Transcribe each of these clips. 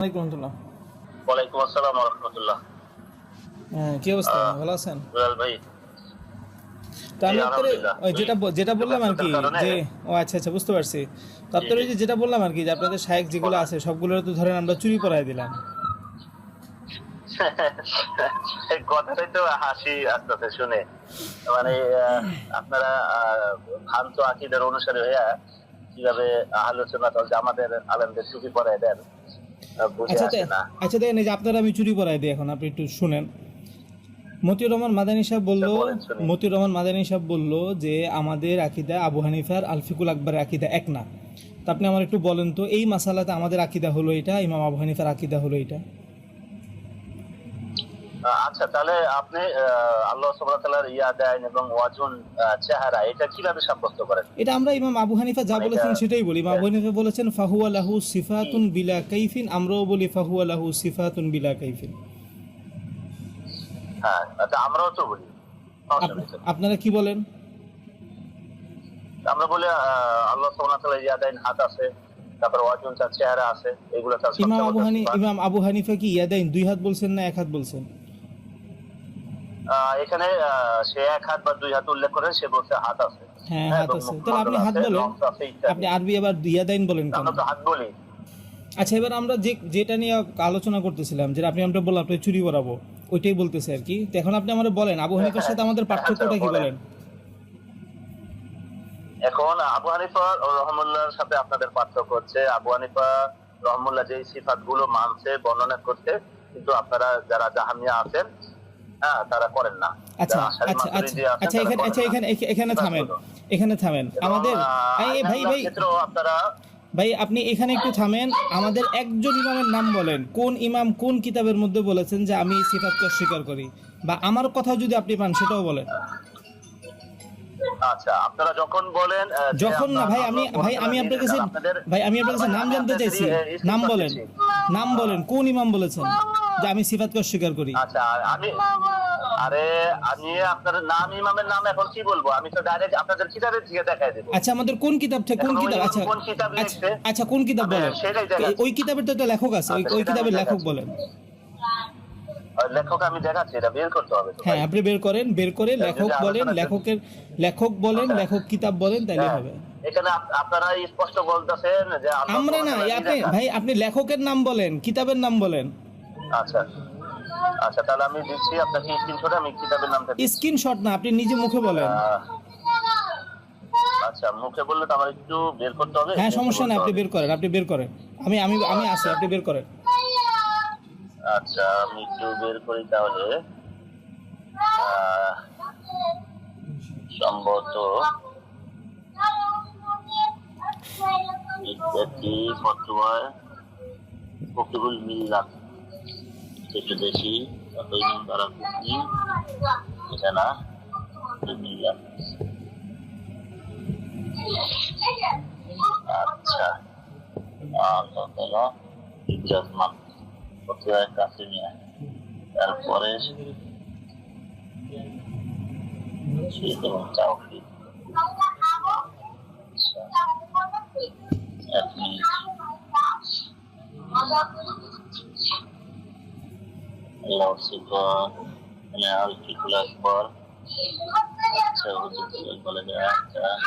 ওয়ালাইকুম আসসালাম রহমতুল্লাহ। হ্যাঁ কি অবস্থা? ভালো আছেন? ভাই। তো আমি জি, আপনার আলহামদুলিল্লাহ। ওই যেটা যেটা বললাম আর কি যে ও আচ্ছা আচ্ছা বুঝতে পারছি। তো আপনার যে যেটা বললাম আর কি যে আপনাদের শায়েক যেগুলো আছে সবগুলো তো ধরেন আমরা চুরি পড়ায় দিলাম। কথাটাই তো হাসি আসতেছে শুনে। মানে আপনারা আহ, ভ্রান্ত আকিদের অনুসারী হইয়া কীভাবে আলোচনা চলছে আমাদের আলেমদের চুপি পরে দেন? আচ্ছা আচ্ছা দেখেন যে আপনারা আমি চুরি পড়ায় দিই এখন আপনি একটু শুনেন। মতিউর রহমান মাদানী সাহেব বলল বলেন, মতিউর রহমান মাদানী সাহেব বলল যে আমাদের আকিদা আবু হানিফার আলফিকুল আকবরের আকিদা এক না। তা আপনি আমার একটু বলেন তো এই মাসালাতে আমাদের আকিদা হলো এটা ইমাম আবু হানিফার আকিদা হলো এটা? আচ্ছা তাহলে আপনি আল্লাহ সুবহানাহু ইয়া দেন এবং ওয়াজুন চেহারা এটা কীভাবে সাব্যস্ত করেন? এটা আমরা ইমাম আবু হানিফা যা মানে বলেছেন সেটাই বলি। ইমাম আবু হানিফা বলেছেন ফাহুয়া লাহু সিফাতুন বিলা কাইফিন আমরাও বলি ফাহুয়া লাহু সিফাতুন বিলা কাইফিন হ্যাঁ আচ্ছা আমরাও তো বলি। আপনারা কি বলেন? আমরা বলি আল্লাহ সুবহানাহু ইয়া দেন হাত আছে তারপর ওয়াজুন তার চেহারা আছে এগুলো তার ইমাম আবু বড় হানি সিফাত। ইমাম আবু হানিফা কি ইয়াদাইন দুই হাত বলছেন না এক হাত বলছেন? এখানে সে এক হাত বা দুই হাত উল্লেখ করে সে বলছে হাত আছে। হ্যাঁ হ্যাঁ, হাত আছে। তাহলে আপনি হাত বলেন। আপনি আরবি আবার বলেন কেন? আমরা তো হাত বলি। আচ্ছা এবার আমরা যে যেটা নিয়ে আলোচনা করতেছিলাম যেটা আপনি আমরা বললাম আপনি চুরি করাবো ওইটাই বলতেছে আর কি। তো এখন আপনি আমাদের বলেন আবু হানিফার সাথে আমাদের পার্থক্যটা কি বলেন। এখন আবু হানিফা রহমুল্লাহর সাথে আপনাদের পার্থক্য হচ্ছে আবু হানিফা রহমুল্লাহ যে সিফাতগুলো মানছে বর্ণনা করছে কিন্তু আপনারা যারা জাহামিয়া আছেন হ্যাঁ তারা করেন না। আচ্ছা আচ্ছা আচ্ছা আচ্ছা এখানে আচ্ছা এখানে এখানে- এখানে থামেন এখানে থামেন। আমাদের ভাই ভাই আপনারা ভাই আপনি এখানে একটু থামেন। আমাদের একজন ইমামের নাম বলেন। কোন ইমাম কোন কিতাবের মধ্যে বলেছেন যে আমি এই সিফাতকে অস্বীকার করি? বা আমার কথা যদি আপনি পান সেটাও বলেন। আচ্ছা আপনারা যখন বলেন যখন না ভাই আমি ভাই আমি আপনার কাছে ভাই আমি আপনার কাছে নাম জানতে চাইছি। নাম বলেন। নাম বলেন কোন ইমাম বলেছেন? যে আমি সিফাতকে অস্বীকার করি। আচ্ছা আমি আরে আমি আপনার নাম ইমামের নাম এখন কি বলব? আমি তো ডাইরেক্ট আপনাদের কিতাবের থেকে দেখাই দেবো। আচ্ছা আমাদের কোন কিতাব থেকে কোন কিতাব আচ্ছা কোন কিতাব আচ্ছা? আচ্ছা কোন কিতাব বলেন। ওই কিতাবের তো একটা লেখক আছে ওই আচ্ছা, কিতাবের লেখক বলেন। লেখক আমি দেখাচ্ছি এটা বের করতে হবে হ্যাঁ আপনি বের করেন বের করে লেখক বলেন লেখকের লেখক বলেন আচ্ছা। লেখক কিতাব বলেন তাইলে হ্যাঁ, হবে। এখানে আপনারা স্পষ্ট বলতেছেন যে আমরা না আপনি ভাই আপনি লেখকের নাম বলেন কিতাবের নাম বলেন। আচ্ছা। আচ্ছা তাহলে আমি দিচ্ছি আপনাকে স্ক্রিনশটে আমি কিতাবের নামটা। স্ক্রিনশট না আপনি নিজে মুখে বলেন। আচ্ছা মুখে বললে তো আমার একটু বের করতে হবে হ্যাঁ সমস্যা না বলতে আপনি বের করেন আপনি বের করেন। আমি আমি আমি আছি আপনি বের করেন। আচ্ছা আমি একটু বের করি তাহলে। সম্ভবত ইত্যাদি ফতোয়ায় ফকিরুল মিল্লাত একটু বেশি ওই নাম এটা না মিল্লাত আচ্ছা। তাআলা ইজাজমান ফতোয়ায় কাছে নিয়ে তারপরে শিরক এবং তাওহীদ আচ্ছা এক মিনিট আল্লাহ সিফাত মানে আল ফিকুল আকবর আচ্ছা হুজুর বলে দেয় আচ্ছা আহ,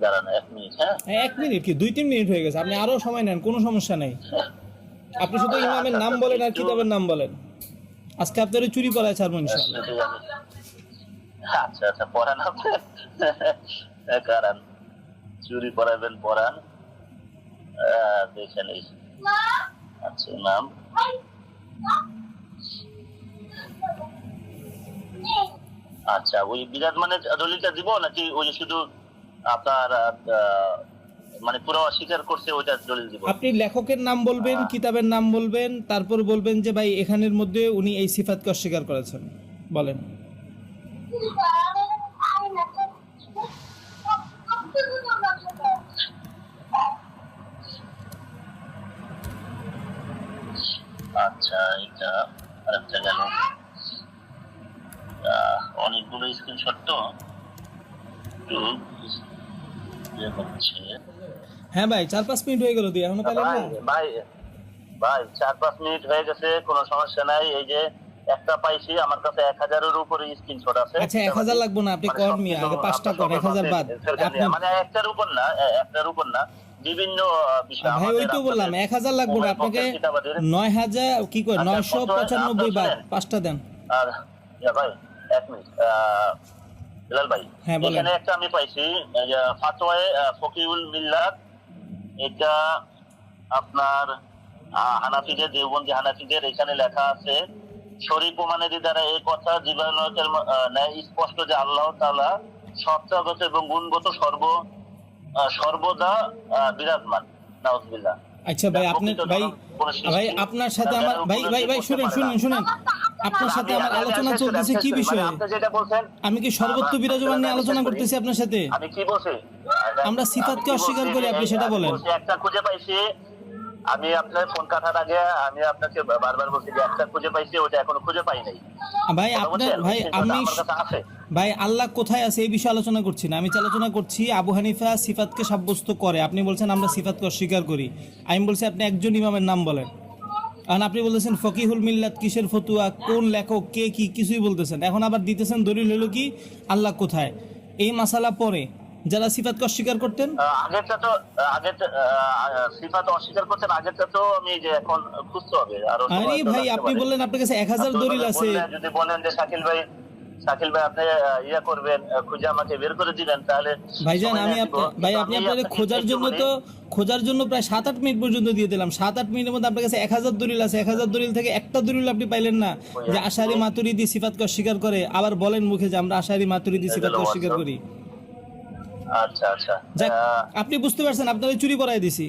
দাঁড়ান এক মিনিট হ্যাঁ? হ্যাঁ, এক মিনিট কি? দুই তিন মিনিট হয়ে গেছে। আপনি আরও সময় নেন কোনো সমস্যা নেই। আপনি শুধু ইমামের নাম বলেন আর কিতাবের নাম বলেন। আজকে আপনার চুরি করায় ছাড়বো ইনশাআল্লাহ। শুধু আচ্ছা আচ্ছা পড়ান আপনি? কারণ চুরি পড়াবেন পড়ান। আহ, দেখে নেই। আচ্ছা নাম আচ্ছা ওই বিরাট মানে দলিলটা দিব নাকি ওই শুধু আপনার মানে পুরো অস্বীকার করছে ওইটা দলিল দিব আপনি লেখকের নাম বলবেন কিতাবের নাম বলবেন তারপর বলবেন যে ভাই এখানের মধ্যে উনি এই সিফাতকে অস্বীকার করেছেন। বলেন। আচ্ছা এটা আরেকটা গেল। অনেকগুলো স্ক্রিনশট তো। একটু হ্যাঁ ভাই চার পাঁচ মিনিট হয়ে গেল দিয়ে এখনও না ভাই ভাই চার পাঁচ মিনিট হয়ে গেছে কোনো সমস্যা নাই। এই যে একটা পাইছি আমার কাছে এক হাজারের উপরে স্ক্রিনশট আছে। আচ্ছা এক হাজার লাগবো না আপনি মানে কর মিয়া আগে পাঁচটা কর এক হাজার বাদ। আপনি মানে একটার উপর না একটার উপর না বিভিন্ন বিষয় ভাই ওই তো বললাম এক হাজার লাগবো না আপনাকে নয় হাজার কি করে আচ্ছা, নয়শো পঁচানব্বই বাদ পাঁচটা দেন। আর ভাই এক মিনিট বিলাল ভাই হ্যাঁ, এখানে একটা আমি পাইছি ফাতোয়ায়ে ফকিউল মিল্লাত এটা আপনার হানাফিদের দেওবন্দি হানাফিদের এখানে লেখা আছে শরীর প্রমাণের দ্বারা এই কথা জীবাণুকের ন্যায় স্পষ্ট যে আল্লাহ তাআলা সত্তাগত এবং গুণগত সর্ব সর্বদা বিরাজমান। নাউজুবিল্লাহ। আচ্ছা ভাই আপনি ভাই ভাই আপনার সাথে আমার ভাই ভাই ভাই শুনেন শুনেন শুনেন। আপনার সাথে আমার আলোচনা চলতেছে কি বিষয়ে? আমি কি সর্বত্র বিরাজমান নিয়ে আলোচনা করতেছি আপনার সাথে? আমি কি বলছি আমরা সিফাতকে অস্বীকার করি, আপনি সেটা বলেন। একটা খুঁজে পাইছি আমি আপনার ফোন কাটার আগে আমি আপনাকে বারবার বলছি যে একটা খুঁজে পাইছি ওটা এখনও খুঁজে পাই নাই। ভাই আপনার ভাই আমি ভাই আল্লাহ কোথায় আছে এই বিষয়ে আলোচনা করছি না। আমি আলোচনা করছি আবু হানিফা সিফাতকে সাব্যস্ত করে। আপনি বলছেন আমরা সিফাতকে অস্বীকার করি। আমি বলছি আপনি একজন ইমামের নাম বলেন। কারণ আপনি বলতেছেন ফকিহুল মিল্লাত কিসের ফতুয়া? কোন লেখক কে কি কিছুই বলতেছেন এখন আবার দিতেছেন দলিল হলো কি আল্লাহ কোথায়? এই মাসালা পরে যারা সিফাতকে অস্বীকার করতেন? আগেরটা তো আগে সিফাত অস্বীকার করতেন আগেরটা তো আমি যে এখন খুঁজতে হবে। আর আরে ভাই আপনি বললেন আপনার কাছে এক হাজার আপনি দলিল আছে। যদি বলেন যে শাকিল ভাই শাকিল ভাই আপনি ইয়া করবেন খুঁজে আমাকে বের করে দিবেন তাহলে ভাইজান আমি। ভাই আপনি আপনাকে খোঁজার জন্য তো খোঁজার জন্য প্রায় সাত আট মিনিট পর্যন্ত দিয়ে দিলাম। সাত আট মিনিটের মধ্যে আপনার কাছে এক হাজার দলিল আছে। এক হাজার দলিল থেকে একটা দলিল আপনি পাইলেন না যে আশারি মাতুরিদি সিফাতকে অস্বীকার করে। আবার বলেন মুখে যে আমরা আশারি মাতুরিদি সিফাতকে অস্বীকার করি। আচ্ছা আচ্ছা। আপনি বুঝতে পারছেন আপনাদের চুরি করাই দিছি।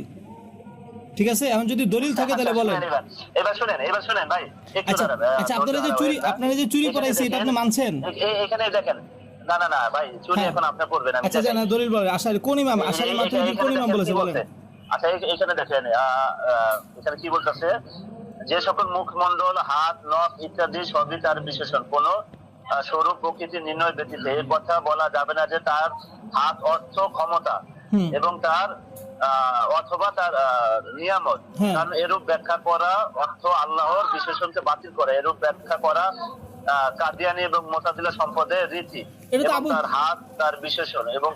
ঠিক আছে? এখন যদি দলিল থাকে তাহলে আচ্ছা, বলেন। এবার। এবার শুনেন এবার শুনেন ভাই। আচ্ছা আচ্ছা আপনারা যে চুরি আপনারা যে চুরি করাইছে এটা আপনি মানছেন? এ- এ- এখানে দেখেন না না না ভাই চুরি হ্যাঁ। এখন আপনি করবেন আমি আচ্ছা জানা দলিল বলেন আশারি কোন ইমাম আশারি এই- মাতুরিদি এখানে কোন ইমাম বলেছে কি বলেন। আচ্ছা এখানে দেখেন এখানে কি বলতেছে? যে সকল মুখমণ্ডল হাত নখ ইত্যাদি সবই তার বিশেষণ। কোন স্বরূপ প্রকৃতি নির্ণয় ব্যতীত এই কথা বলা যাবে না যে তার হাত অর্থ ক্ষমতা এবং তার অথবা তার নিয়ামত। হ্যাঁ। কারণ এরূপ ব্যাখ্যা করা অর্থ আল্লাহর বিশেষণকে বাতিল করা। এরূপ ব্যাখ্যা করা কাদিয়ানি এবং মোতাদিলা সম্পদের রীতি তার হাত তার বিশেষণ এবং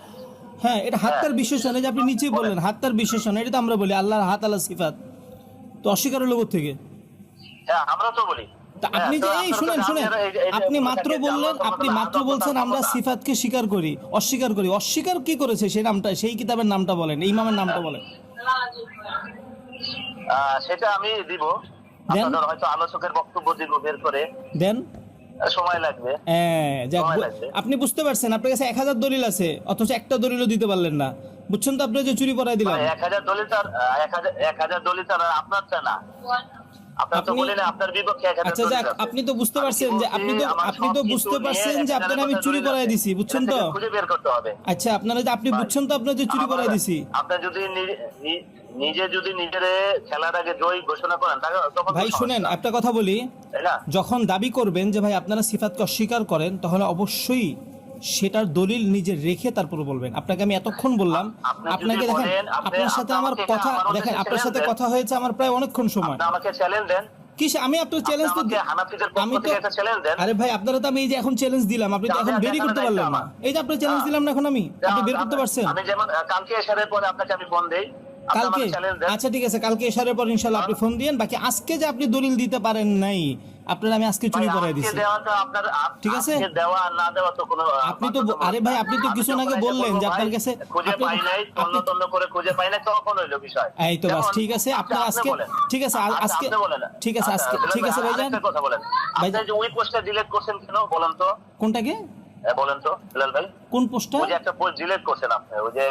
হ্যাঁ এটা হাত্তার বিশেষণ এই যে আপনি নিচেই বললেন হাত্তার বিশেষণ এটা তো আমরা বলি আল্লাহর হাত আল্লাহ সিফাত। তো অস্বীকার হলো থেকে হ্যাঁ আমরা তো বলি। আপনি যে হ্যাঁ, এই শুনেন শুনেন। আপনি মাত্র বললেন আপনি মাত্র বলছেন আমরা সিফাতকে স্বীকার করি অস্বীকার করি। অস্বীকার কি করেছে? সেই নামটা সেই কিতাবের নামটা বলেন এই ইমামের নামটা বলেন। সেটা আমি দিব। আপনাদের হয়তো আলোচকের বক্তব্য দিব বের করে। দেন। সময় লাগবে। হ্যাঁ। আপনি বুঝতে পারছেন আপনার কাছে এক হাজার দলিল আছে অথচ একটা দলিলও দিতে পারলেন না। বুঝছেন তো আপনি যে চুরি পড়াই দিলাম। এক হাজার দলিল তার এক হাজার এক হাজার দলিল তার আপনার না। আপনি- হাজার আচ্ছা তো বুঝতে পারছেন যে আপনি তো আপনি তো বুঝতে পারছেন যে আপনার আমি চুরি করাই দিছি বুঝছেন তো? খুঁজে বের করতে হবে। আচ্ছা আপনারা যে আপনি বুঝছেন তো আপনার যে চুরি করাই দিছি। আপনি যদি নিজে যদি নিজের খেলার আগে জয় ঘোষণা করেন তাহলে ভাই শুনেন একটা কথা বলি। যখন দাবি করবেন যে ভাই আপনারা সিফাতকে অস্বীকার করেন তাহলে অবশ্যই সেটার দলিল নিজে রেখে তারপর বলবেন। আপনাকে আমি এতক্ষণ বললাম আপনাকে দেখেন আপনার সাথে আমার কথা দেখেন আপনার সাথে কথা হয়েছে আমার প্রায় অনেকক্ষণ সময়। আমাকে চ্যালেঞ্জ দেন। কি আমি আপনার চ্যালেঞ্জ তো আমি তো আরে ভাই আপনারা তো আমি এই যে এখন চ্যালেঞ্জ দিলাম আপনি তো এখন এখানে করতে পারলেন না। এই যে আপনার চ্যালেঞ্জ দিলাম না এখন আমি আপনি বের করতে পারছেন। আমি যেমন কালকে এসারের পরে আপনাকে আমি ফোন দেই। কালকে? দেন। আচ্ছা ঠিক আছে কালকে এশারের পর ইনশাল্লাহ আপনি ফোন দিয়েন। বাকি আজকে যে আপনি দলিল দিতে পারেন নাই আপনার আমি আজকে চুরি ভাই, করাই দিছি। ঠিক আছে? দেওয়া না দেওয়া তো কোনো আপনি তো আরে ভাই, আপনি তো যখন আগে বললেন যে আপনার কাছে- খুঁজে পাই নাই তন্ন তন্ন করে খুঁজে পাই নাই তখন হইল বিষয়। এই তো বাস ঠিক আছে আচ্ছা, আপনার আপনি আজকে ঠিক আছে আচ্ছা, আজকে ঠিক আছে আচ্ছা, আজকে ঠিক আছে ভাইজান। আরেকটা কথা বলেন। আপনি যে ওই পোস্টটা ডিলিট করছেন কেন বলেন তো? কোনটাকে? বলেন তো বিলাল ভাই। কোন পোস্টটা ওই যে একটা পোস্ট ডিলিট করছেন আপনি ওই যে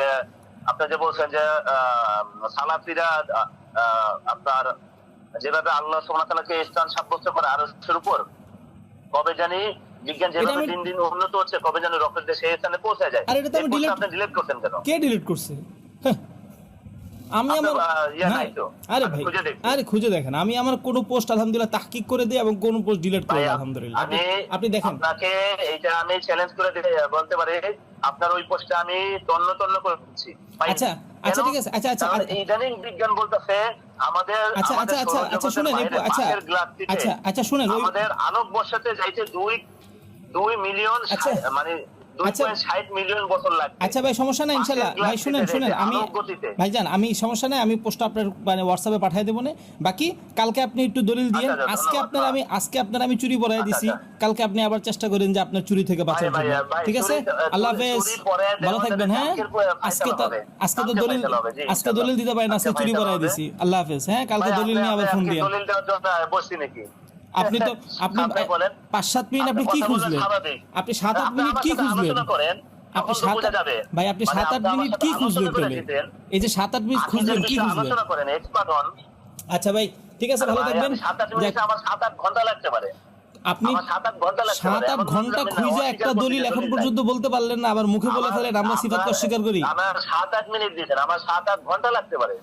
আপনি যে বলছেন যে সালাফিরা আপনার যেভাবে আল্লাহ সোমাতালাকে স্থান সাব্যস্ত করে আরশের উপর কবে জানি বিজ্ঞান যেভাবে দিন দিন উন্নত হচ্ছে কবে জানি রকেট দেশে সেই স্থানে পৌঁছে যায় আর আপনি ডিলিট করছেন কেন কে ডিলিট করছে। আমি আমার আহ, নাই তো? আরে ভাই আরে খুঁজে দেখেন আমি আমার কোনো পোস্ট আলহামদুলিল্লাহ তাহকিক করে দিই এবং কোনো পোস্ট ডিলিট করে দিই আলহামদুলিল্লাহ। আপনি- আপনি দেখেন। আপনাকে এইটা আমি চ্যালেঞ্জ করে দিতে বলতে পারি। আপনার ওই পোস্টটা আমি তন্ন তন্ন করে দিচ্ছি। আচ্ছা, আচ্ছা, ঠিক আছে, আচ্ছা, আচ্ছা, আচ্ছা। ইদানিং বিজ্ঞান বলতেছে আমাদের আচ্ছা আচ্ছা আচ্ছা আচ্ছা শুনেন একটু আচ্ছা আচ্ছা আচ্ছা শুনেন আমাদের আলোক বর্ষাতে যাইতে দুই দুই মিলিয়ন আচ্ছা। মানে আচ্ছা। মিলিয়ন বছর লাগবে। আচ্ছা ভাই সমস্যা নাই ইনশাল্লাহ। ভাই শুনেন শুনেন আমি ভাইজান আমি সমস্যা নাই আমি পোস্ট আপনার মানে হোয়াটসঅ্যাপে পাঠিয়ে দেবো না। বাকি কালকে আপনি একটু দলিল দিয়ে আচ্ছা, আচ্ছা, আজকে আপনার আমি আজকে আপনার আমি চুরি পরাই দিছি। আচ্ছা। কালকে আপনি আবার চেষ্টা করেন যে আপনার চুরি থেকে বাঁচার জন্য। ঠিক আছে? আল্লাহ হাফেজ। ভালো থাকবেন হ্যাঁ? আজকে তো আজকে তো দলিল আজকে দলিল দিতে পারেন আজকে চুরি পরাই দিছি। আল্লাহ হাফেজ। হ্যাঁ কালকে দলিল নিয়ে আবার ফোন দিয়ে। দলিল দেওয়ার জন্য বসছি নাকি? আপনি তো আপনি পাঁচ সাত মিনিট আপনি কি খুঁজলেন? আপনি সাত আট মিনিট কি খুঁজলেন? আপনি সাত ভাই আপনি মানে সাত আট মিনিট কি খুঁজলেন তাহলে এই যে সাত আট মিনিট খুঁজলেন কি খুঁজলেন? আচ্ছা ভাই ঠিক আছে ভালো থাকবেন। আমার সাত আট ঘণ্টা লাগতে পারে। আপনি সাত আট ঘণ্টা খুঁজে একটা দলিল এখন পর্যন্ত বলতে পারলেন না আবার মুখে বলে ফেলেন আমরা সিফাত অস্বীকার করি। আমার সাত আট মিনিট দিয়েছেন আমার সাত আট ঘণ্টা লাগতে পারে।